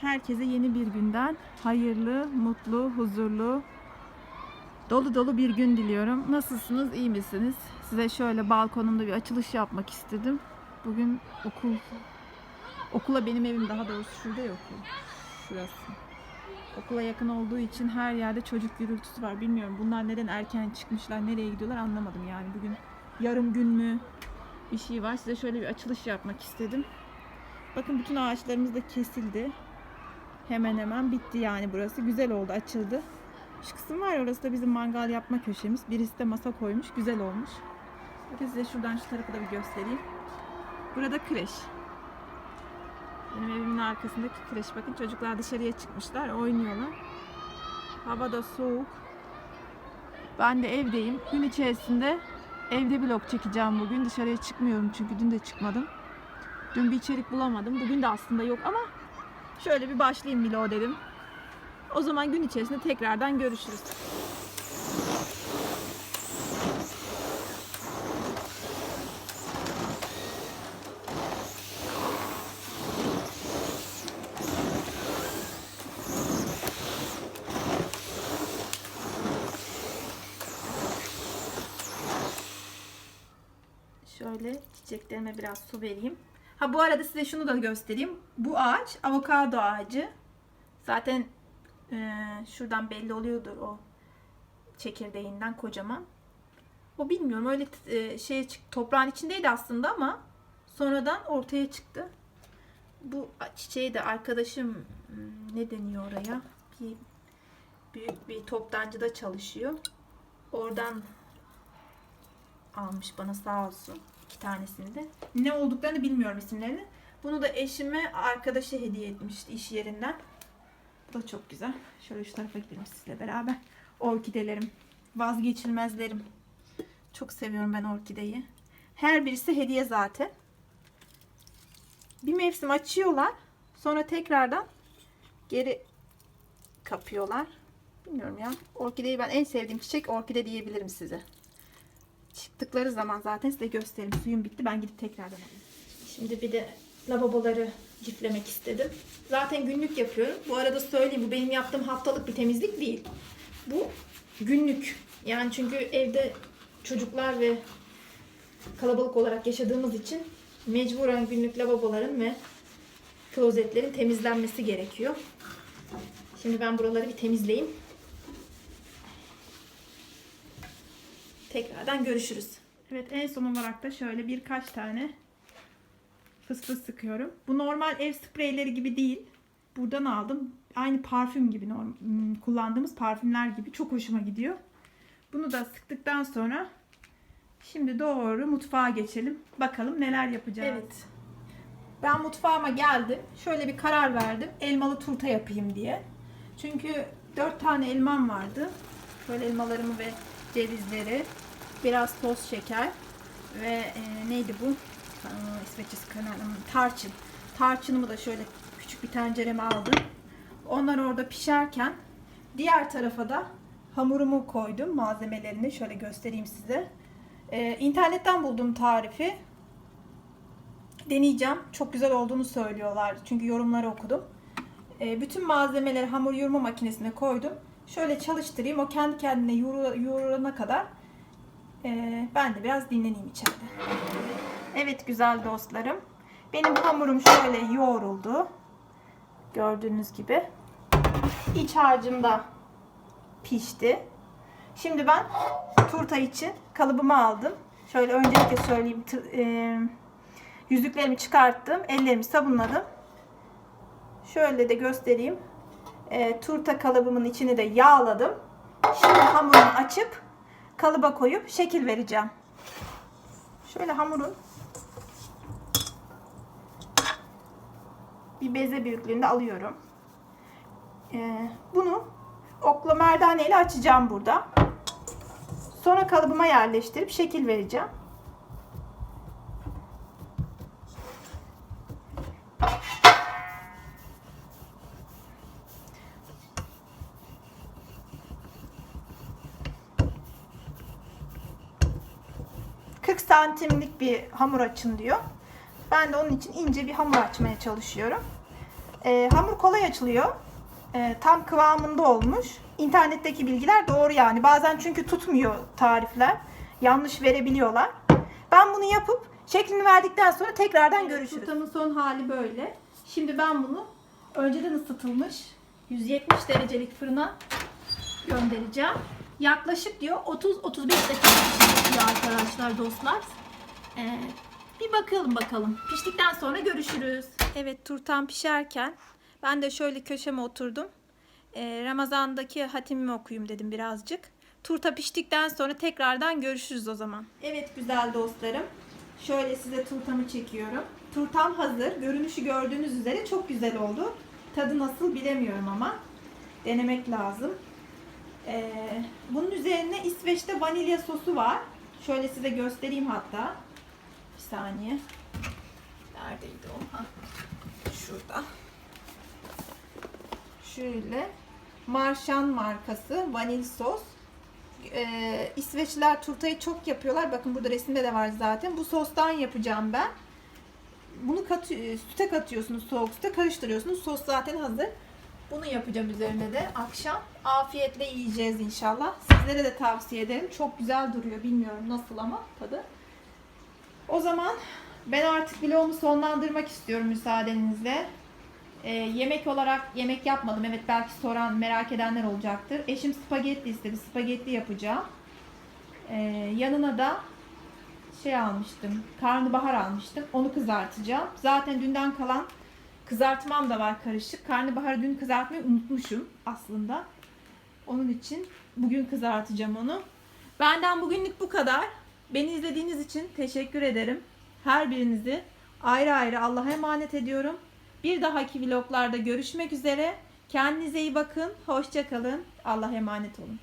Herkese yeni bir günden hayırlı, mutlu, huzurlu, dolu dolu bir gün diliyorum. Nasılsınız, iyi misiniz? Size şöyle balkonumda bir açılış yapmak istedim. Bugün okul, okula benim evim daha doğrusu şurada ya okul. Şurası. Okula yakın olduğu için her yerde çocuk gürültüsü var. Bilmiyorum bunlar neden erken çıkmışlar, nereye gidiyorlar anlamadım yani. Bugün yarım gün mü bir şey var. Size şöyle bir açılış yapmak istedim. Bakın bütün ağaçlarımız da kesildi. Hemen hemen bitti yani burası. Güzel oldu, açıldı. Şu kısım var ya orası da bizim mangal yapma köşemiz. Birisi de masa koymuş. Güzel olmuş. Bakın size şuradan şu tarafı da bir göstereyim. Burada kreş. Benim evimin arkasındaki kreş. Bakın çocuklar dışarıya çıkmışlar, oynuyorlar. Hava da soğuk. Ben de evdeyim. Gün içerisinde evde vlog çekeceğim bugün. Dışarıya çıkmıyorum çünkü dün de çıkmadım. Dün bir içerik bulamadım. Bugün de aslında yok ama şöyle bir başlayayım vlog dedim. O zaman gün içerisinde tekrardan görüşürüz. Şöyle çiçeklerime biraz su vereyim. Ha bu arada size şunu da göstereyim. Bu ağaç avokado ağacı. Zaten e, şuradan belli oluyordur o çekirdeğinden kocaman. O bilmiyorum öyle e, şey toprağın içindeydi aslında ama sonradan ortaya çıktı. Bu çiçeği de arkadaşım hmm, ne deniyor oraya? Bir büyük bir toptancıda çalışıyor. Oradan almış bana sağ olsun. İki tanesini de. Ne olduklarını bilmiyorum isimlerini. Bunu da eşime arkadaşı hediye etmişti iş yerinden. Bu da çok güzel. Şöyle şu tarafa gidelim sizle beraber. Orkidelerim. Vazgeçilmezlerim. Çok seviyorum ben orkideyi. Her birisi hediye zaten. Bir mevsim açıyorlar. Sonra tekrardan geri kapıyorlar. Bilmiyorum ya. Orkideyi ben en sevdiğim çiçek orkide diyebilirim size. Çıktıkları zaman zaten size göstereyim. Suyum bitti. Ben gidip tekrardan alayım. Şimdi bir de lavaboları ciflemek istedim. Zaten günlük yapıyorum. Bu arada söyleyeyim bu benim yaptığım haftalık bir temizlik değil. Bu günlük. Yani çünkü evde çocuklar ve kalabalık olarak yaşadığımız için mecburen günlük lavaboların ve klozetlerin temizlenmesi gerekiyor. Şimdi ben buraları bir temizleyeyim. Tekrardan görüşürüz. Evet en son olarak da şöyle birkaç tane fıs fıs sıkıyorum. Bu normal ev spreyleri gibi değil. Buradan aldım. Aynı parfüm gibi hmm, kullandığımız parfümler gibi çok hoşuma gidiyor. Bunu da sıktıktan sonra şimdi doğru mutfağa geçelim. Bakalım neler yapacağız. Evet. Ben mutfağıma geldim. Şöyle bir karar verdim. Elmalı turta yapayım diye. Çünkü 4 tane elmam vardı. Böyle elmalarımı ve cevizleri, biraz toz şeker ve e, neydi bu? Aa, İsveççesi kanalım. Tarçın. Tarçınımı da şöyle küçük bir tencereme aldım. Onlar orada pişerken diğer tarafa da hamurumu koydum malzemelerini. Şöyle göstereyim size. Ee, internetten buldum tarifi. Deneyeceğim. Çok güzel olduğunu söylüyorlar. Çünkü yorumları okudum. Ee, bütün malzemeleri hamur yoğurma makinesine koydum. Şöyle çalıştırayım. O kendi kendine yoğur- yoğurana kadar ee, ben de biraz dinleneyim içeride. Evet güzel dostlarım. Benim hamurum şöyle yoğruldu. Gördüğünüz gibi. İç harcım da pişti. Şimdi ben turta için kalıbımı aldım. Şöyle öncelikle söyleyeyim. e, yüzüklerimi çıkarttım. Ellerimi sabunladım. Şöyle de göstereyim. E, turta kalıbımın içini de yağladım. Şimdi hamurumu açıp kalıba koyup şekil vereceğim. Şöyle hamurun bir beze büyüklüğünde alıyorum. Ee, bunu okla merdane ile açacağım burada. Sonra kalıbıma yerleştirip şekil vereceğim. ...40 santimlik bir hamur açın diyor. Ben de onun için ince bir hamur açmaya çalışıyorum. Ee, hamur kolay açılıyor. Ee, tam kıvamında olmuş. İnternetteki bilgiler doğru yani. Bazen çünkü tutmuyor tarifler. Yanlış verebiliyorlar. Ben bunu yapıp şeklini verdikten sonra tekrardan görüşürüz. Turtamın son hali böyle. Şimdi ben bunu önceden ısıtılmış 170 derecelik fırına göndereceğim. Yaklaşık diyor 30-35 dakika pişiyor arkadaşlar dostlar. Ee, bir bakalım bakalım. Piştikten sonra görüşürüz. Evet turtam pişerken ben de şöyle köşeme oturdum. Ee, Ramazan'daki hatimimi okuyayım dedim birazcık. Turta piştikten sonra tekrardan görüşürüz o zaman. Evet güzel dostlarım. Şöyle size turtamı çekiyorum. Turtam hazır. Görünüşü gördüğünüz üzere çok güzel oldu. Tadı nasıl bilemiyorum ama denemek lazım. Ee, bunun üzerine İsveç'te vanilya sosu var. Şöyle size göstereyim hatta. Bir saniye. Neredeydi o? Ha. Şurada. Şöyle. Marşan markası vanil sos. Ee, İsveçliler turtayı çok yapıyorlar. Bakın burada resimde de var zaten. Bu sostan yapacağım ben. Bunu katı, süte katıyorsunuz soğuk süte karıştırıyorsunuz. Sos zaten hazır. Bunu yapacağım üzerine de akşam. Afiyetle yiyeceğiz inşallah. Sizlere de tavsiye ederim. Çok güzel duruyor. Bilmiyorum nasıl ama tadı. O zaman ben artık vlogumu sonlandırmak istiyorum müsaadenizle. Ee, yemek olarak yemek yapmadım. Evet belki soran, merak edenler olacaktır. Eşim spagetti istedi. Spagetti yapacağım. Ee, yanına da şey almıştım. Karnabahar almıştım. Onu kızartacağım. Zaten dünden kalan kızartmam da var karışık. Karnabaharı dün kızartmayı unutmuşum aslında. Onun için bugün kızartacağım onu. Benden bugünlük bu kadar. Beni izlediğiniz için teşekkür ederim. Her birinizi ayrı ayrı Allah'a emanet ediyorum. Bir dahaki vloglarda görüşmek üzere. Kendinize iyi bakın. Hoşça kalın. Allah'a emanet olun.